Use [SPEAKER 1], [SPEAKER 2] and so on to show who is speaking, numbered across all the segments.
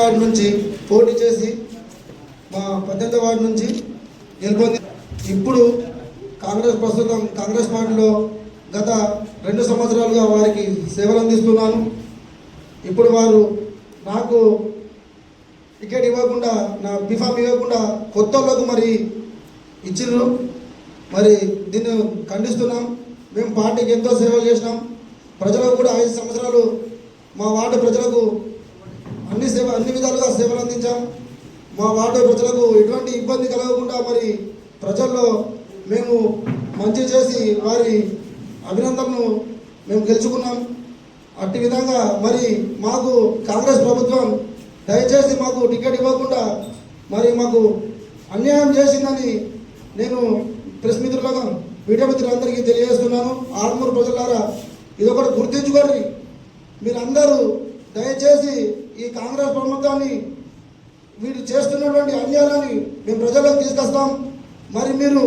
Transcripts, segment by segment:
[SPEAKER 1] Ward నుంచి పోటీ చేసి మా పద్దెనిమిది వార్డు నుంచి గెలుపొంది. ఇప్పుడు కాంగ్రెస్ ప్రస్తుతం కాంగ్రెస్ పార్టీలో గత రెండు సంవత్సరాలుగా వారికి సేవలు అందిస్తున్నాను. ఇప్పుడు వారు నాకు టికెట్ ఇవ్వకుండా నా బిఫామ్ ఇవ్వకుండా కొత్త వాళ్ళకు మరి ఇచ్చిర్రు. మరి దీన్ని ఖండిస్తున్నాం. మేము పార్టీకి ఎంతో సేవలు చేసినాం. ప్రజలకు కూడా ఐదు సంవత్సరాలు మా వార్డు ప్రజలకు అన్ని సేవ అన్ని విధాలుగా సేవలు అందించాం మా వార్డు ప్రజలకు ఎటువంటి ఇబ్బంది కలగకుండా మరి ప్రజల్లో మేము మంచి చేసి వారి అభినందనను మేము గెలుచుకున్నాం. అట్టి విధంగా మరి మాకు కాంగ్రెస్ ప్రభుత్వం దయచేసి మాకు టికెట్ ఇవ్వకుండా మరి మాకు అన్యాయం చేసిందని నేను ప్రెస్ మిత్రులుగా మీడియా మిత్రులందరికీ తెలియజేస్తున్నాను. ఆర్మూరు ప్రజలారా ఇది ఒకటి గుర్తించుకోండి. మీరందరూ దయచేసి ఈ కాంగ్రెస్ ప్రభుత్వాన్ని వీరు చేస్తున్నటువంటి అన్యాయాన్ని మేము ప్రజలకు తీసుకొస్తాం. మరి మీరు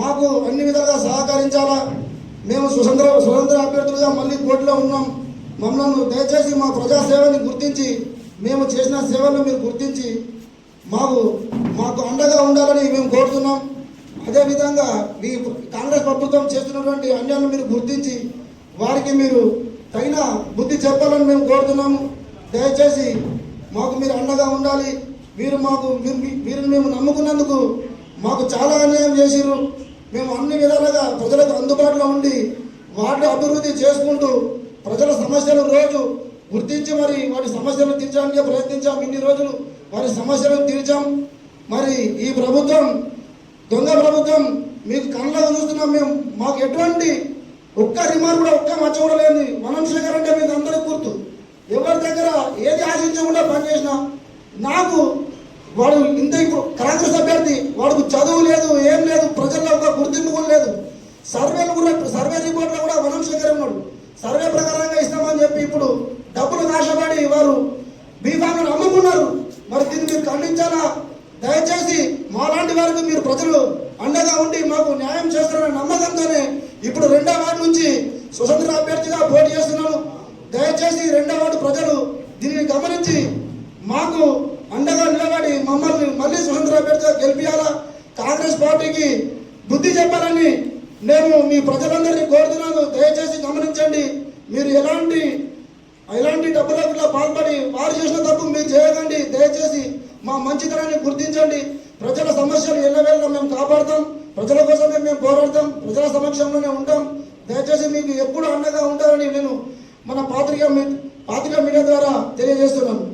[SPEAKER 1] మాకు అన్ని విధాలుగా సహకరించాలా? మేము స్వతంత్ర స్వతంత్ర అభ్యర్థులుగా మళ్ళీ కోర్టులో ఉన్నాం. మమ్మల్ని దయచేసి మా ప్రజాసేవని గుర్తించి మేము చేసిన సేవలను మీరు గుర్తించి మాకు మాకు అండగా ఉండాలని మేము కోరుతున్నాం. అదేవిధంగా మీ కాంగ్రెస్ ప్రభుత్వం చేస్తున్నటువంటి అన్యాయాలను మీరు గుర్తించి వారికి మీరు తగిన బుద్ధి చెప్పాలని మేము కోరుతున్నాము. దయచేసి మాకు మీరు అండగా ఉండాలి. మీరు మాకు మీరు- మేము నమ్ముకున్నందుకు మాకు చాలా అన్యాయం చేసిరు మేము అన్ని విధాలుగా ప్రజలకు అందుబాటులో ఉండి వాటిని అభివృద్ధి చేసుకుంటూ ప్రజల సమస్యలు రోజు గుర్తించి మరి వాటి సమస్యలు తీర్చడానికి ప్రయత్నించాం. ఇన్ని రోజులు వారి సమస్యలను తీర్చాం. మరి ఈ ప్రభుత్వం దొంగ ప్రభుత్వం మీకు కళ్ళ చూస్తున్నాం మేము. మాకు ఎటువంటి ఒక్క రిమార్క్ కూడా ఒక్క మచ్చ కూడా లేని మనం శేఖర్ అంటే మీకు అందరికీ గుర్తు. ఎవరు ఏది ఆశించకుండా పనిచేసినా నాకు వాడు ఇంత ఇప్పుడు కాంగ్రెస్ అభ్యర్థి వాడికి చదువు లేదు ఏం లేదు ప్రజల్లో ఒక గుర్తింపు కూడా లేదు. సర్వేలు కూడా సర్వే రిపోర్ట్లో కూడా వనం శేఖర్ ఉన్నాడు. సర్వే ప్రకారంగా ఇస్తామని చెప్పి ఇప్పుడు డబ్బులు నాశపడి వారు బీఫామ్ను అమ్ముకున్నారు. మరి దీన్ని మీరు ఖండించాలా? దయచేసి మాలాంటి వారికి మీరు ప్రజలు అండగా ఉండి మాకు న్యాయం చేస్తారన్న నమ్మకంతోనే ఇప్పుడు రెండో వార్డు నుంచి స్వతంత్ర అభ్యర్థిగా పోటీ చేస్తున్నాను. దయచేసి రెండో వార్డు ప్రజలు దీనిని గమనించి మాకు అండగా నిలబడి మమ్మల్ని మళ్ళీ స్వతంత్ర అభ్యర్థిగా గెలిపించాలా కాంగ్రెస్ పార్టీకి బుద్ధి చెప్పాలని నేను మీ ప్రజలందరినీ కోరుతున్నాను. దయచేసి గమనించండి మీరు ఎలాంటి ఎలాంటి డబ్బులకు పాల్పడి వారు చేసిన తప్పు మీరు చేయకండి. దయచేసి మా మంచితనాన్ని గుర్తించండి. ప్రజల సమస్యలు ఎల్లవేళ్ళ మేము కాపాడతాం. ప్రజల కోసమే మేము పోరాడతాం. ప్రజల సమక్షంలోనే ఉంటాం. దయచేసి మీకు ఎప్పుడు అండగా ఉంటారని నేను మన పాత్రిక పాతిక మీడియా ద్వారా తెలియజేస్తున్నాను.